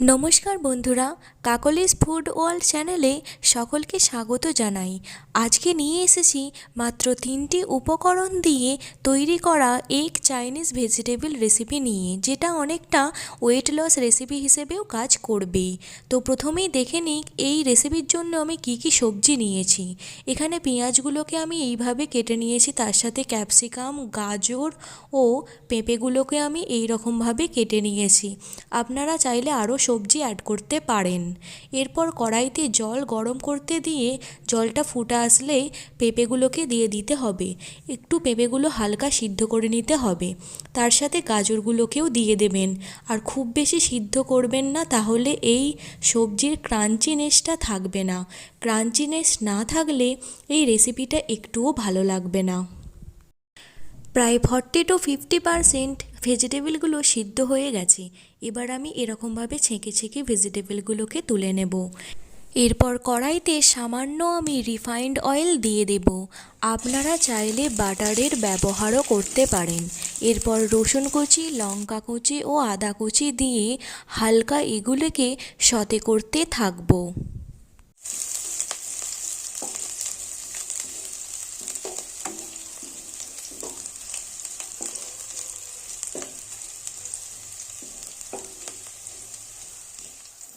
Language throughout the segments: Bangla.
নমস্কার বন্ধুরা, কাকলিস ফুড ওয়ার্ল্ড চ্যানেলে সকলকে স্বাগত জানাই। আজকে নিয়ে এসেছি মাত্র তিনটি উপকরণ দিয়ে তৈরি করা এক চাইনিজ ভেজিটেবল রেসিপি নিয়ে, যেটা অনেকটা ওয়েট লস রেসিপি হিসেবেও কাজ করবে। তো প্রথমেই দেখে নিই, এই রেসিপির জন্য আমি কি কি সবজি নিয়েছি। এখানে পেঁয়াজগুলোকে আমি এইভাবে কেটে নিয়েছি, তার সাথে ক্যাপসিকাম গাজর ও পেঁপেগুলোকে আমি এই রকমভাবে কেটে নিয়েছি। আপনারা চাইলে আরও সবজি অ্যাড করতে পারেন। এরপর কড়াইতে জল গরম করতে দিয়ে জলটা ফুটে আসলেই পেঁপেগুলোকে দিয়ে দিতে হবে। একটু পেঁপেগুলো হালকা সিদ্ধ করে নিতে হবে। তার সাথে গাজরগুলোকেও দিয়ে দেবেন। আর খুব বেশি সিদ্ধ করবেন না, তাহলে এই সবজির ক্রাঞ্চিনেসটা থাকবে না। ক্রাঞ্চিনেস না থাকলে এই রেসিপিটা একটুও ভালো লাগবে না। প্রায় ফর্টি টু ফিফটি পারসেন্ট ভেজিটেবলগুলো সিদ্ধ হয়ে গেছে, এবার আমি এরকমভাবে ছেঁকে ছেঁকে ভেজিটেবলগুলোকে তুলে নেব। এরপর কড়াইতে সামান্য আমি রিফাইন্ড অয়েল দিয়ে দেব। আপনারা চাইলে বাটারের ব্যবহারও করতে পারেন। এরপর রসুন কুচি, লঙ্কা কুচি ও আদা কুচি দিয়ে হালকা এগুলোকে সতে করতে থাকব।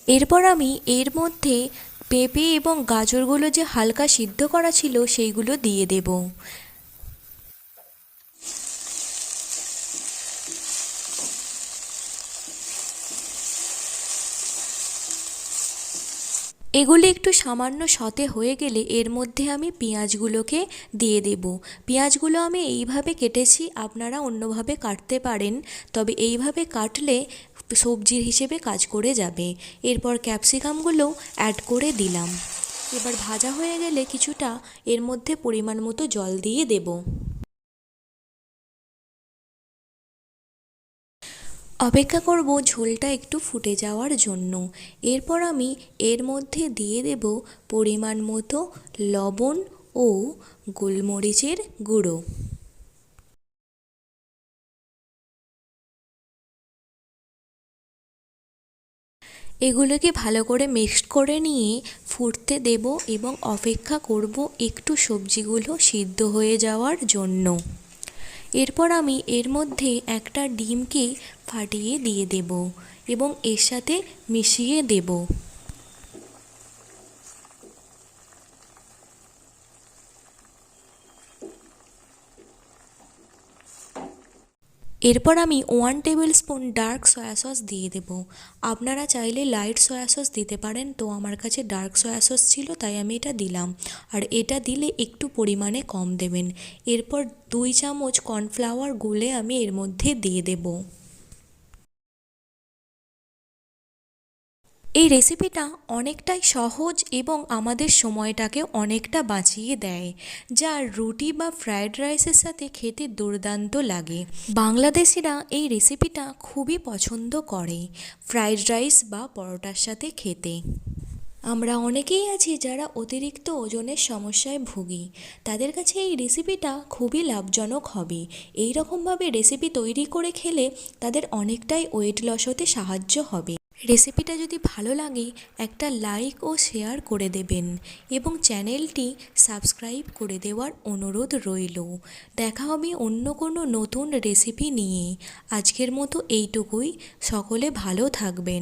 এরপর আমি এর মধ্যে পেঁপে এবং গাজরগুলো যে হালকা সিদ্ধ করা ছিল সেইগুলো দিয়ে দেব। এগুলি একটু সামান্য সতে হয়ে গেলে এর মধ্যে আমি পেঁয়াজগুলোকে দিয়ে দেব। পেঁয়াজগুলো আমি এইভাবে কেটেছি, আপনারা অন্যভাবে কাটতে পারেন, তবে এইভাবে কাটলে সবজির হিসেবে কাজ করে যাবে। এরপর ক্যাপসিকামগুলো অ্যাড করে দিলাম। এবার ভাজা হয়ে গেলে কিছুটা এর মধ্যে পরিমাণ মতো জল দিয়ে দেব। অপেক্ষা করব ঝোলটা একটু ফুটে যাওয়ার জন্য। এরপর আমি এর মধ্যে দিয়ে দেব পরিমাণ মতো লবণ ও গোলমরিচের গুঁড়ো। এগুলোকে ভালো করে মিক্সড করে নিয়ে ফুটতে দেব এবং অপেক্ষা করব একটু সবজিগুলো সিদ্ধ হয়ে যাওয়ার জন্য। এরপর আমি এর মধ্যে একটা ডিমকে ফাটিয়ে দিয়ে দেব এবং এর সাথে মিশিয়ে দেব। এরপর আমি one tablespoon dark soy sauce দিয়ে দেব। আপনারা চাইলে লাইট সয়া সস দিতে পারেন, তো আমার কাছে ডার্ক সয়া সস ছিল, তাই আমি এটা দিলাম। আর এটা দিলে একটু পরিমাণে কম দেবেন। এরপর দুই চামচ কর্নফ্লাওয়ার গুলে আমি এর মধ্যে দিয়ে দেবো। এই রেসিপিটা অনেকটাই সহজ এবং আমাদের সময়টাকে অনেকটা বাঁচিয়ে দেয়, যা রুটি বা ফ্রায়েড রাইসের সাথে খেতে দুর্দান্ত লাগে। বাংলাদেশিরা এই রেসিপিটা খুবই পছন্দ করে ফ্রায়েড রাইস বা পরোটার সাথে খেতে। আমরা অনেকেই আছি যারা অতিরিক্ত ওজনের সমস্যায় ভুগি, তাদের কাছে এই রেসিপিটা খুবই লাভজনক হবে। এই রকমভাবে রেসিপি তৈরি করে খেলে তাদের অনেকটাই ওয়েট লস হতে সাহায্য হবে। রেসিপিটা যদি ভালো লাগে, একটা লাইক ও শেয়ার করে দেবেন এবং চ্যানেলটি সাবস্ক্রাইব করে দেওয়ার অনুরোধ রইল। দেখা হবে অন্য কোনো নতুন রেসিপি নিয়ে। আজকের মতো এইটুকুই। সকলে ভালো থাকবেন।